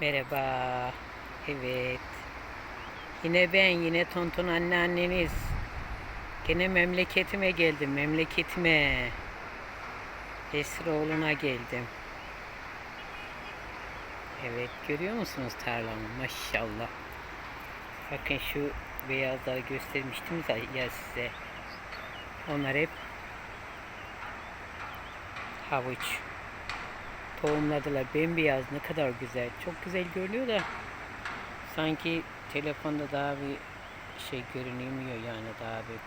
Merhaba. Evet. Yine ben, yine Tonton anneanneniz. Gene memleketime geldim, memleketime. Esroğlu'na geldim. Evet, görüyor musunuz tarlamı? Maşallah. Bakın şu beyazları göstermiştim ya size. Onlar hep havuç. Tohumladılar. Bembeyaz ne kadar güzel. Çok güzel görünüyor da sanki telefonda daha bir şey görünmüyor yani daha bir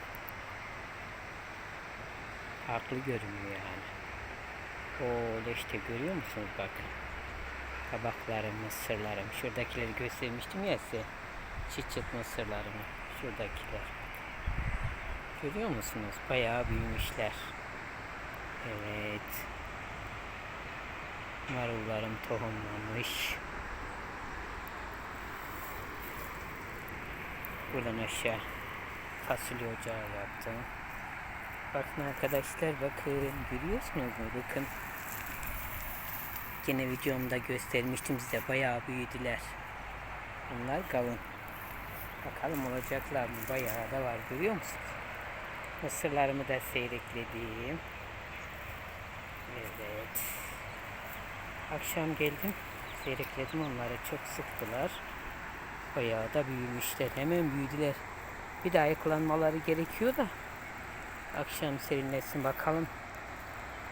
farklı görünüyor yani. O işte görüyor musunuz bakın. Kabaklarım, mısırlarım. Şuradakileri göstermiştim ya size. Çıt çıt mısırlarımı. Şuradakiler. Görüyor musunuz? Bayağı büyümüşler. Evet. Marullarım tohumlanmış. Buradan aşağı fasulye ocağı yaptım. Bakın arkadaşlar bakın görüyorsunuz mu? Bakın. Yine videomda göstermiştim size bayağı büyüdüler. Bunlar kavun. Bakalım olacaklar mı? Bayağı da var görüyor musunuz? Mısırlarımı da seyrekledim. Evet. Akşam geldim. Seyrekledim onları çok sıktılar. Bayağı da büyümüşler. Hemen büyüdüler. Bir daha yıklanmaları gerekiyor da. Akşam serinlesin bakalım.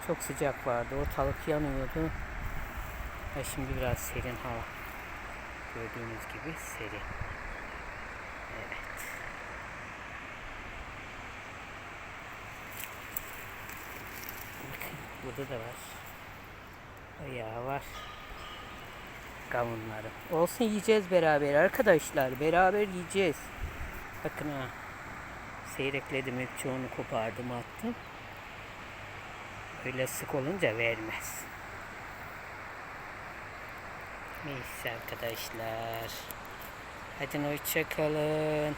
Çok sıcak vardı. Ortalık yanıyordu. Ha şimdi biraz serin hava. Gördüğünüz gibi serin. Evet. Bakın burada da var. Var. Kavunları. Olsun yiyeceğiz beraber arkadaşlar. Beraber yiyeceğiz. Bakın ha. Seyrekledim hep çoğunu kopardım attım. Öyle sık olunca vermez. Neyse arkadaşlar. Hadi hoşça kalın.